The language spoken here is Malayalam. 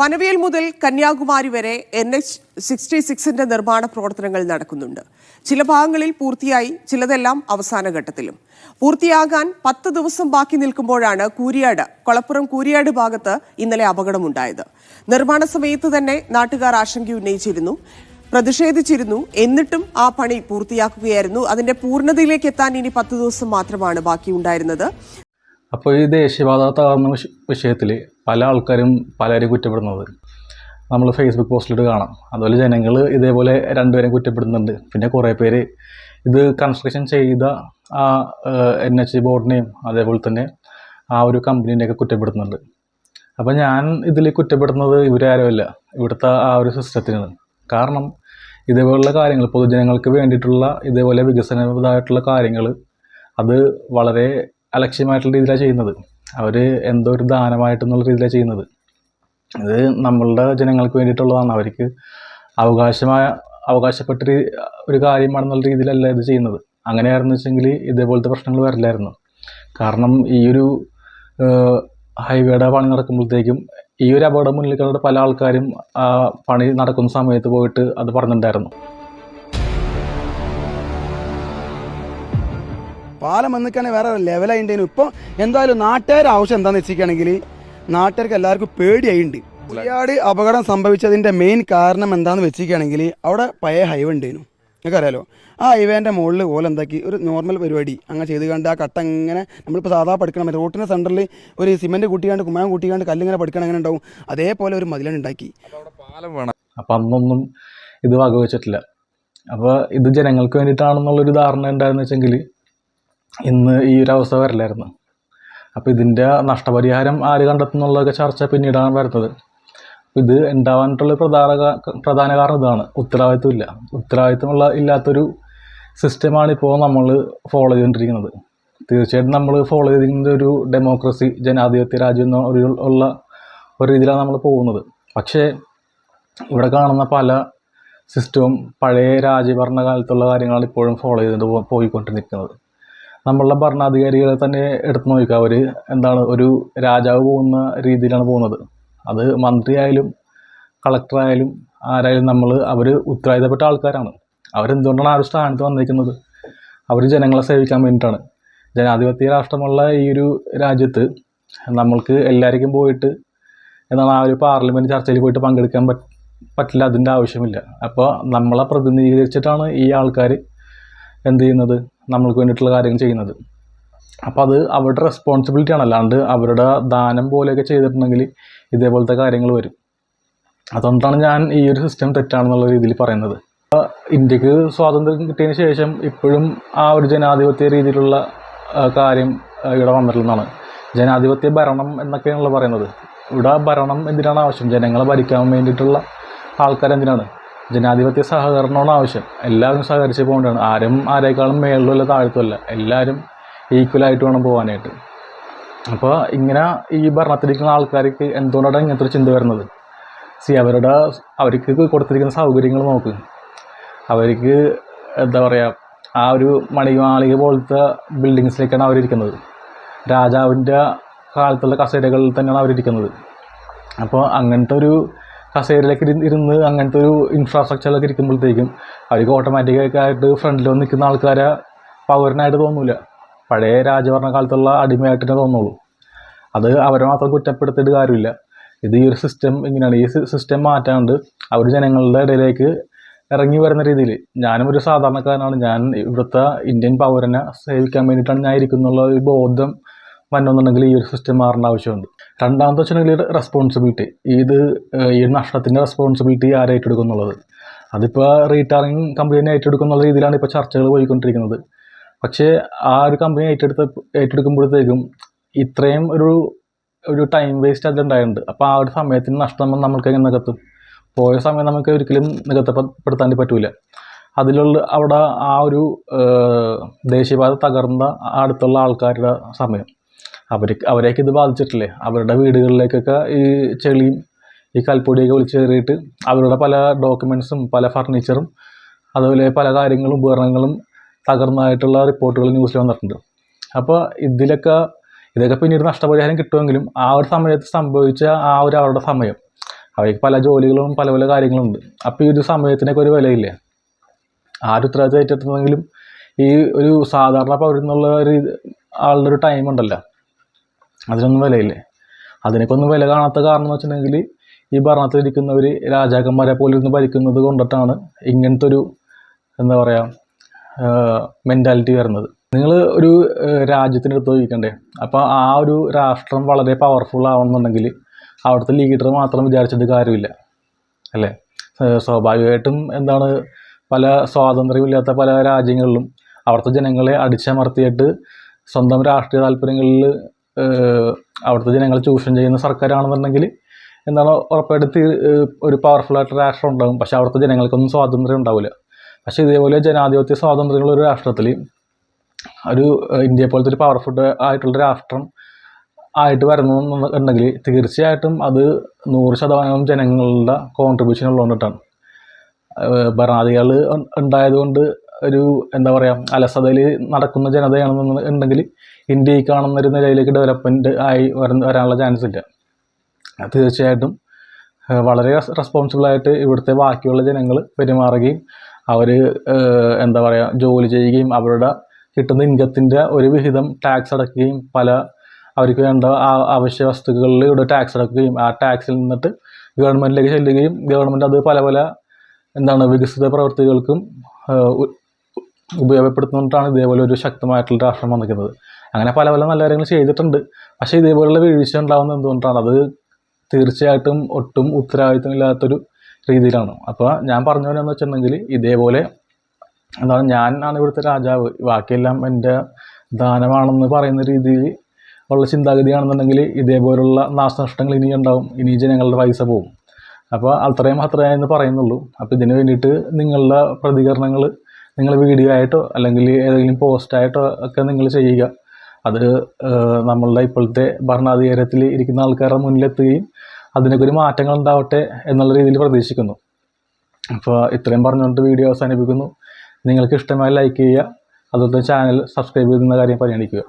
പനവേൽ മുതൽ കന്യാകുമാരി വരെ എൻ എച്ച് സിക്സ്റ്റി സിക്സിന്റെ നിർമ്മാണ പ്രവർത്തനങ്ങൾ നടക്കുന്നുണ്ട്. ചില ഭാഗങ്ങളിൽ പൂർത്തിയായി ചിലതെല്ലാം അവസാന ഘട്ടത്തിലും. പൂർത്തിയാകാൻ പത്ത് ദിവസം ബാക്കി നിൽക്കുമ്പോഴാണ് കൂരിയാട് കൊളപ്പുറം കൂരിയാട് ഭാഗത്ത് ഇന്നലെ അപകടമുണ്ടായത്. നിർമ്മാണ സമയത്ത് തന്നെ നാട്ടുകാർ ആശങ്ക ഉന്നയിച്ചിരുന്നു പ്രതിഷേധിച്ചിരുന്നു. എന്നിട്ടും ആ പണി പൂർത്തിയാക്കുകയായിരുന്നു. അതിന്റെ പൂർണതയിലേക്ക് എത്താൻ ഇനി പത്ത് ദിവസം മാത്രമാണ് ബാക്കിയുണ്ടായിരുന്നത്. അപ്പോൾ ഈ ദേശീയപാത തകർന്ന വിഷ വിഷയത്തിൽ പല ആൾക്കാരും പലരും കുറ്റപ്പെടുന്നത്. നമ്മൾ ഫേസ്ബുക്ക് പോസ്റ്റിലിട്ട് കാണാം. അതുപോലെ ജനങ്ങൾ ഇതേപോലെ രണ്ടുപേരും കുറ്റപ്പെടുന്നുണ്ട് പിന്നെ കുറേ പേര് ഇത് കൺസ്ട്രക്ഷൻ ചെയ്ത ആ എൻ എച്ച് ബോർഡിനെയും അതേപോലെ തന്നെ ആ ഒരു കമ്പനീനെയൊക്കെ കുറ്റപ്പെടുത്തുന്നുണ്ട്. അപ്പോൾ ഞാൻ ഇതിൽ കുറ്റപ്പെടുന്നത് ഇവരാരുമല്ല ഇവിടുത്തെ ആ ഒരു സിസ്റ്റത്തിനാണ്. കാരണം ഇതേപോലുള്ള കാര്യങ്ങൾ പൊതുജനങ്ങൾക്ക് വേണ്ടിയിട്ടുള്ള ഇതേപോലെ വികസനപരമായിട്ടുള്ള കാര്യങ്ങൾ അത് വളരെ അലക്ഷ്യമായിട്ടുള്ള രീതിയിലാണ് ചെയ്യുന്നത്. അവർ എന്തോ ഒരു ദാനമായിട്ടെന്നുള്ള രീതിയിലാണ് ചെയ്യുന്നത്. ഇത് നമ്മളുടെ ജനങ്ങൾക്ക് വേണ്ടിയിട്ടുള്ളതാണ്. അവർക്ക് അവകാശമായ അവകാശപ്പെട്ട ഒരു കാര്യമാണെന്നുള്ള രീതിയിലല്ല ഇത് ചെയ്യുന്നത്. അങ്ങനെയായിരുന്നു വെച്ചെങ്കിൽ ഇതേപോലത്തെ പ്രശ്നങ്ങൾ വരില്ലായിരുന്നു. കാരണം ഈ ഒരു ഹൈവേയുടെ പണി നടക്കുമ്പോഴത്തേക്കും ഈ ഒരു അപകടം മുന്നിൽ കണ്ട പല ആൾക്കാരും പണി നടക്കുന്ന സമയത്ത് പോയിട്ട് അത് പറഞ്ഞിട്ടുണ്ടായിരുന്നു. പാലം വന്നിക്കാണെങ്കിൽ വേറെ ലെവലായിണ്ടേനു ഇപ്പോൾ എന്തായാലും നാട്ടുകാരുടെ ആവശ്യം എന്താണെന്ന് വെച്ചിരിക്കുകയാണെങ്കിൽ നാട്ടുകാർക്ക് എല്ലാവർക്കും പേടിയായിട്ടുണ്ട് ഒരുപാട് അപകടം സംഭവിച്ചതിന്റെ മെയിൻ കാരണം എന്താണെന്ന് വെച്ചിരിക്കുകയാണെങ്കിൽ അവിടെ പഴയ ഹൈവേ ഉണ്ടായിരുന്നു നിങ്ങൾക്ക് അറിയാലോ ആ ഹൈവേന്റെ മുകളിൽ ഓല എന്താക്കി? ഒരു നോർമൽ പരിപാടി. അങ്ങനെ ചെയ്ത് കണ്ട് ആ കട്ട ഇങ്ങനെ നമ്മളിപ്പോൾ സാധാ പഠിക്കണം റോട്ടിന്റെ സെന്ററിൽ ഒരു സിമെന്റ് കൂട്ടിക്കാണ്ട് കുമ്മാൻ കൂട്ടിക്കാണ്ട് കല്ലിങ്ങനെ പഠിക്കണം അങ്ങനെ ഉണ്ടാവും. അതേപോലെ ഒരു മതിലാണ് ഉണ്ടാക്കി. പാലം വേണം അപ്പം അന്നൊന്നും ഇത് വകവെച്ചിട്ടില്ല. അപ്പോൾ ഇത് ജനങ്ങൾക്ക് വേണ്ടിയിട്ടാണെന്നുള്ളൊരു ധാരണ ഉണ്ടായിരുന്നു വെച്ചെങ്കിൽ ഇന്ന് ഈ ഒരു അവസ്ഥ വരില്ലായിരുന്നു. അപ്പോൾ ഇതിന്റെ നഷ്ടപരിഹാരം ആര് കണ്ടെത്തും കണ്ടെത്തുന്നുള്ളതൊക്കെ ചർച്ച പിന്നീടാണ് വരുന്നത്. ഇത് ഉണ്ടാവാനായിട്ടുള്ള പ്രധാന പ്രധാന കാരണം ഇതാണ്. ഉത്തരവാദിത്വം ഇല്ല. ഉത്തരവാദിത്വമുള്ള ഇല്ലാത്തൊരു സിസ്റ്റമാണ് ഇപ്പോൾ നമ്മൾ ഫോളോ ചെയ്തുകൊണ്ടിരിക്കുന്നത് തീർച്ചയായിട്ടും നമ്മൾ ഫോളോ ചെയ്തിരിക്കുന്നത് ഒരു ഡെമോക്രസി ജനാധിപത്യ രാജ്യം എന്ന ഒരു ഉള്ള ഒരു രീതിയിലാണ് നമ്മൾ പോകുന്നത്. പക്ഷേ ഇവിടെ കാണുന്ന പല സിസ്റ്റവും പഴയ രാജ്യഭരണകാലത്തുള്ള കാര്യങ്ങളാണ് ഇപ്പോഴും ഫോളോ ചെയ്തുകൊണ്ട് പോയിക്കൊണ്ടിരിക്കുന്നത്. നമ്മളുടെ ഭരണാധികാരികളെ തന്നെ എടുത്തു നോക്കുക അവർ എന്താണ് ഒരു രാജാവ് പോകുന്ന രീതിയിലാണ് പോകുന്നത്. അത് മന്ത്രിയായാലും കളക്ടറായാലും ആരായാലും നമ്മൾ അവർ ഉത്തരവാദിത്തപ്പെട്ട ആൾക്കാരാണ്. അവരെന്തുകൊണ്ടാണ് ആ ഒരു സ്ഥാനത്ത് വന്നിരിക്കുന്നത്? അവർ ജനങ്ങളെ സേവിക്കാൻ വേണ്ടിയിട്ടാണ്. ജനാധിപത്യ രാഷ്ട്രമുള്ള ഈ ഒരു രാജ്യത്ത് നമ്മൾക്ക് എല്ലാവർക്കും പോയിട്ട് എന്താണ് ആ ഒരു പാർലമെന്റ് ചർച്ചയിൽ പോയിട്ട് പങ്കെടുക്കാൻ പറ്റില്ല അതിന്റെ ആവശ്യമില്ല. അപ്പോൾ നമ്മളെ പ്രതിനിധീകരിച്ചിട്ടാണ് ഈ ആൾക്കാർ എന്ത് ചെയ്യുന്നത്? നമ്മൾക്ക് വേണ്ടിയിട്ടുള്ള കാര്യങ്ങൾ ചെയ്യുന്നത്. അപ്പോൾ അത് അവരുടെ റെസ്പോൺസിബിലിറ്റി ആണ്. അല്ലാണ്ട് അവരുടെ ദാനം പോലെയൊക്കെ ചെയ്തിട്ടുണ്ടെങ്കിൽ ഇതേപോലത്തെ കാര്യങ്ങൾ വരും. അതുകൊണ്ടാണ് ഞാൻ ഈ ഒരു സിസ്റ്റം തെറ്റാണെന്നുള്ള രീതിയിൽ പറയുന്നത്. ഇന്ത്യയ്ക്ക് സ്വാതന്ത്ര്യം കിട്ടിയതിന് ശേഷം ഇപ്പോഴും ആ ഒരു ജനാധിപത്യ രീതിയിലുള്ള കാര്യം ഇവിടെ വന്നിട്ടുള്ളതാണ്. ജനാധിപത്യ ഭരണം എന്നൊക്കെയാണല്ലോ പറയുന്നത്. ഇവിടെ ഭരണം എന്തിനാണ് ആവശ്യം? ജനങ്ങളെ ഭരിക്കാൻ വേണ്ടിയിട്ടുള്ള ആൾക്കാർ എന്തിനാണ് ജനാധിപത്യ സഹകരണമാണ് ആവശ്യം. എല്ലാവരും സഹകരിച്ച് പോകേണ്ടതാണ്. ആരും ആരേക്കാളും മേളിലല്ല താഴ്ത്തുമല്ല. എല്ലാവരും ഈക്വലായിട്ട് വേണം പോകാനായിട്ട്. അപ്പോൾ ഇങ്ങനെ ഈ ഭരണത്തിലിരിക്കുന്ന ആൾക്കാർക്ക് എന്തുകൊണ്ടാണ് ഇങ്ങനത്തെ ഒരു ചിന്ത വരുന്നത്? സി അവരുടെ അവർക്ക് കൊടുത്തിരിക്കുന്ന സൗകര്യങ്ങൾ നോക്ക്. അവർക്ക് എന്താ പറയുക ആ ഒരു മണിമാളിക പോലത്തെ ബിൽഡിങ്സിലേക്കാണ് അവരിരിക്കുന്നത്. രാജാവിന്റെ കാലത്തുള്ള കസേരകളിൽ തന്നെയാണ് അവരിരിക്കുന്നത്. അപ്പോൾ അങ്ങനത്തെ ഒരു കസേരയിലേക്ക് ഇരുന്ന് അങ്ങനത്തെ ഒരു ഇൻഫ്രാസ്ട്രക്ചറിലൊക്കെ ഇരിക്കുമ്പോഴത്തേക്കും അവർക്ക് ഓട്ടോമാറ്റിക്കായിട്ട് ഫ്രണ്ടിൽ വന്ന് നിൽക്കുന്ന ആൾക്കാരെ പൗരനായിട്ട് തോന്നൂല. പഴയ രാജഭരണ കാലത്തുള്ള അടിമയായിട്ടേ തന്നെ തോന്നുള്ളൂ. അത് അവരെ മാത്രം കുറ്റപ്പെടുത്തിയിട്ട് കാര്യമില്ല. ഇത് ഈ ഒരു സിസ്റ്റം ഇങ്ങനെയാണ്. ഈ സിസ്റ്റം മാറ്റാണ്ട് അവർ ജനങ്ങളുടെ ഇടയിലേക്ക് ഇറങ്ങി വരുന്ന രീതിയിൽ ഞാനും ഒരു സാധാരണക്കാരനാണ്. ഞാൻ ഇവിടുത്തെ ഇന്ത്യൻ പൗരനെ സേവിക്കാൻ വേണ്ടിയിട്ടാണ് ഞാൻ ഇരിക്കുന്നുള്ള ഒരു ബോധം വരണമെന്നുണ്ടെങ്കിൽ ഈ ഒരു സിസ്റ്റം മാറേണ്ട ആവശ്യമുണ്ട്. രണ്ടാമത്തെ വെച്ചിട്ടുണ്ടെങ്കിൽ റെസ്പോൺസിബിലിറ്റി ഇത് ഈ നഷ്ടത്തിന്റെ റെസ്പോൺസിബിലിറ്റി ആരെ ഏറ്റെടുക്കും എന്നുള്ളത് അതിപ്പോൾ റീടാറിങ് കമ്പനി ഏറ്റെടുക്കും എന്നുള്ള രീതിയിലാണ് ഇപ്പോൾ ചർച്ചകൾ പോയിക്കൊണ്ടിരിക്കുന്നത്. പക്ഷേ ആ ഒരു കമ്പനി ഏറ്റെടുത്ത ഏറ്റെടുക്കുമ്പോഴത്തേക്കും ഇത്രയും ഒരു ഒരു ടൈം വേസ്റ്റ് അതിലുണ്ടായിട്ടുണ്ട്. അപ്പോൾ ആ ഒരു സമയത്തിന് നഷ്ടം നമ്മൾക്ക് എങ്ങനെ നികത്തും? പോയ സമയം നമുക്ക് ഒരിക്കലും നികത്തപ്പെടുത്താൻ പറ്റൂല. അതിലുള്ള അവിടെ ആ ഒരു ദേശീയപാത തകർന്ന അടുത്തുള്ള ആൾക്കാരുടെ സമയം. അവർക്ക് അവരെയൊക്കെ ഇത് ബാധിച്ചിട്ടില്ലേ? അവരുടെ വീടുകളിലേക്കൊക്കെ ഈ ചെളിയും ഈ കൽപ്പൊടിയൊക്കെ വിളിച്ചേറിയിട്ട് അവരുടെ പല ഡോക്യുമെൻസും പല ഫർണിച്ചറും അതുപോലെ പല കാര്യങ്ങളും ഉപകരണങ്ങളും തകർന്നതായിട്ടുള്ള റിപ്പോർട്ടുകൾ ന്യൂസിൽ വന്നിട്ടുണ്ട്. അപ്പോൾ ഇതിലൊക്കെ ഇതൊക്കെ പിന്നീട് നഷ്ടപരിഹാരം കിട്ടുമെങ്കിലും ആ ഒരു സമയത്ത് സംഭവിച്ച ആ ഒരു അവരുടെ സമയം അവർക്ക് പല ജോലികളും പല പല കാര്യങ്ങളുണ്ട്. അപ്പോൾ ഈ ഒരു സമയത്തിനൊക്കെ ഒരു വിലയില്ലേ? ആ ഒരു ഉത്തരവാദിത്തം ഏറ്റെടുത്തെങ്കിലും ഈ ഒരു സാധാരണ പൗരന്നുള്ള ഒരു ആളുടെ ഒരു ടൈം ഉണ്ടല്ലോ. അതിനൊന്നും വിലയില്ലേ. അതിനൊക്കെ ഒന്നും വില കാണാത്ത കാരണം എന്ന് വെച്ചിട്ടുണ്ടെങ്കിൽ ഈ ഭരണത്തിലിരിക്കുന്നവർ രാജാക്കന്മാരെ പോലെ ഇരുന്ന് ഭരിക്കുന്നത് കൊണ്ടിട്ടാണ് ഇങ്ങനത്തെ ഒരു എന്താ പറയുക മെന്റാലിറ്റി വരുന്നത്. നിങ്ങൾ ഒരു അടുത്ത് ചോദിക്കണ്ടേ? അപ്പോൾ ആ ഒരു രാഷ്ട്രം വളരെ പവർഫുൾ ആവണമെന്നുണ്ടെങ്കിൽ അവിടുത്തെ ലീഡർ മാത്രം വിചാരിച്ചിട്ട് കാര്യമില്ല. അല്ലേ? സ്വാഭാവികമായിട്ടും എന്താണ് പല സ്വാതന്ത്ര്യമില്ലാത്ത പല രാജ്യങ്ങളിലും അവിടുത്തെ ജനങ്ങളെ അടിച്ചമർത്തിയിട്ട് സ്വന്തം രാഷ്ട്രീയ താല്പര്യങ്ങളിൽ അവിടുത്തെ ജനങ്ങളെ ചൂഷണം ചെയ്യുന്ന സർക്കാരാണെന്നുണ്ടെങ്കിൽ എന്താണ് ഉറപ്പായിട്ട് തീ- ഒരു പവർഫുൾ ആയിട്ട് രാഷ്ട്രം ഉണ്ടാകും. പക്ഷെ അവിടുത്തെ ജനങ്ങൾക്കൊന്നും സ്വാതന്ത്ര്യം ഉണ്ടാവില്ല. പക്ഷേ ഇതേപോലെ ജനാധിപത്യ സ്വാതന്ത്ര്യമുള്ള ഒരു രാഷ്ട്രത്തിൽ ഒരു ഇന്ത്യ ഇന്ത്യയെ പോലത്തെ ഒരു പവർഫുൾ ആയിട്ടുള്ള രാഷ്ട്രം ആയിട്ട് വരുന്നു എന്നുണ്ടെങ്കിൽ തീർച്ചയായിട്ടും അത് നൂറ് ശതമാനം ജനങ്ങളുടെ കോൺട്രിബ്യൂഷൻ ഉള്ളതുകൊണ്ടിട്ടാണ്. ഭരണാധികാരികൾ ഉണ്ടായതുകൊണ്ട് ഒരു എന്താ പറയുക അലസതയിൽ നടക്കുന്ന ജനതയാണെന്ന് ഉണ്ടെങ്കിൽ ഇന്ത്യ കാണുന്ന ഒരു നിലയിലേക്ക് ഡെവലപ്മെന്റ് ആയി വരുന്ന വരാനുള്ള ചാൻസ് ഇല്ല. തീർച്ചയായിട്ടും വളരെ റെസ്പോൺസിബിളായിട്ട് ഇവിടുത്തെ ബാക്കിയുള്ള ജനങ്ങൾ പെരുമാറുകയും അവർ എന്താ പറയുക ജോലി ചെയ്യുകയും അവരുടെ കിട്ടുന്ന ഇൻകത്തിന്റെ ഒരു വിഹിതം ടാക്സ് അടക്കുകയും പല അവർക്ക് വേണ്ട അവശ്യ വസ്തുക്കളിൽ ഇവിടെ ടാക്സ് അടക്കുകയും ആ ടാക്സിൽ നിന്നിട്ട് ഗവൺമെന്റിലേക്ക് ചെല്ലുകയും ഗവൺമെന്റ് അത് പല പല എന്താണ് വികസിത പ്രവൃത്തികൾക്കും ഉപയോഗപ്പെടുത്തുന്നിട്ടാണ് ഇതേപോലെ ഒരു ശക്തമായിട്ടുള്ള രാഷ്ട്രം വന്നിരിക്കുന്നത്. അങ്ങനെ പല പല നല്ല കാര്യങ്ങൾ ചെയ്തിട്ടുണ്ട്. പക്ഷേ ഇതേപോലുള്ള വീഴ്ച ഉണ്ടാകുന്നത് എന്തുകൊണ്ടാണ്? അത് തീർച്ചയായിട്ടും ഒട്ടും ഉത്തരവാദിത്തമില്ലാത്തൊരു രീതിയിലാണ്. അപ്പോൾ ഞാൻ പറഞ്ഞു വരുന്നത് വെച്ചിട്ടുണ്ടെങ്കിൽ ഇതേപോലെ എന്താണ്? ഞാനാണ് ഇവിടുത്തെ രാജാവ്. ബാക്കിയെല്ലാം എന്റെ ദാനമാണെന്ന് പറയുന്ന രീതിയിൽ ഉള്ള ചിന്താഗതിയാണെന്നുണ്ടെങ്കിൽ ഇതേപോലുള്ള നാശനഷ്ടങ്ങൾ ഇനി ഉണ്ടാവും. ഇനി ജനങ്ങളുടെ പൈസ പോകും അപ്പോൾ അത്രയും അത്രയെന്ന് പറയുന്നുള്ളൂ. അപ്പോൾ ഇതിന് വേണ്ടിയിട്ട് നിങ്ങളുടെ പ്രതികരണങ്ങൾ നിങ്ങൾ വീഡിയോ ആയിട്ടോ അല്ലെങ്കിൽ ഏതെങ്കിലും പോസ്റ്റായിട്ടോ ഒക്കെ നിങ്ങൾ ചെയ്യുക. അത് നമ്മളുടെ ഇപ്പോഴത്തെ ഭരണാധികാരത്തിൽ ഇരിക്കുന്ന ആൾക്കാരുടെ മുന്നിലെത്തുകയും അതിനൊക്കെ ഒരു മാറ്റങ്ങൾ ഉണ്ടാവട്ടെ എന്നുള്ള രീതിയിൽ പ്രതീക്ഷിക്കുന്നു. അപ്പോൾ ഇത്രയും പറഞ്ഞുകൊണ്ട് വീഡിയോ അവസാനിപ്പിക്കുന്നു. നിങ്ങൾക്ക് ഇഷ്ടമായി ലൈക്ക് ചെയ്യുക. അതുപോലെ ചാനൽ സബ്സ്ക്രൈബ് ചെയ്യുന്ന കാര്യം പരിഗണിക്കുക.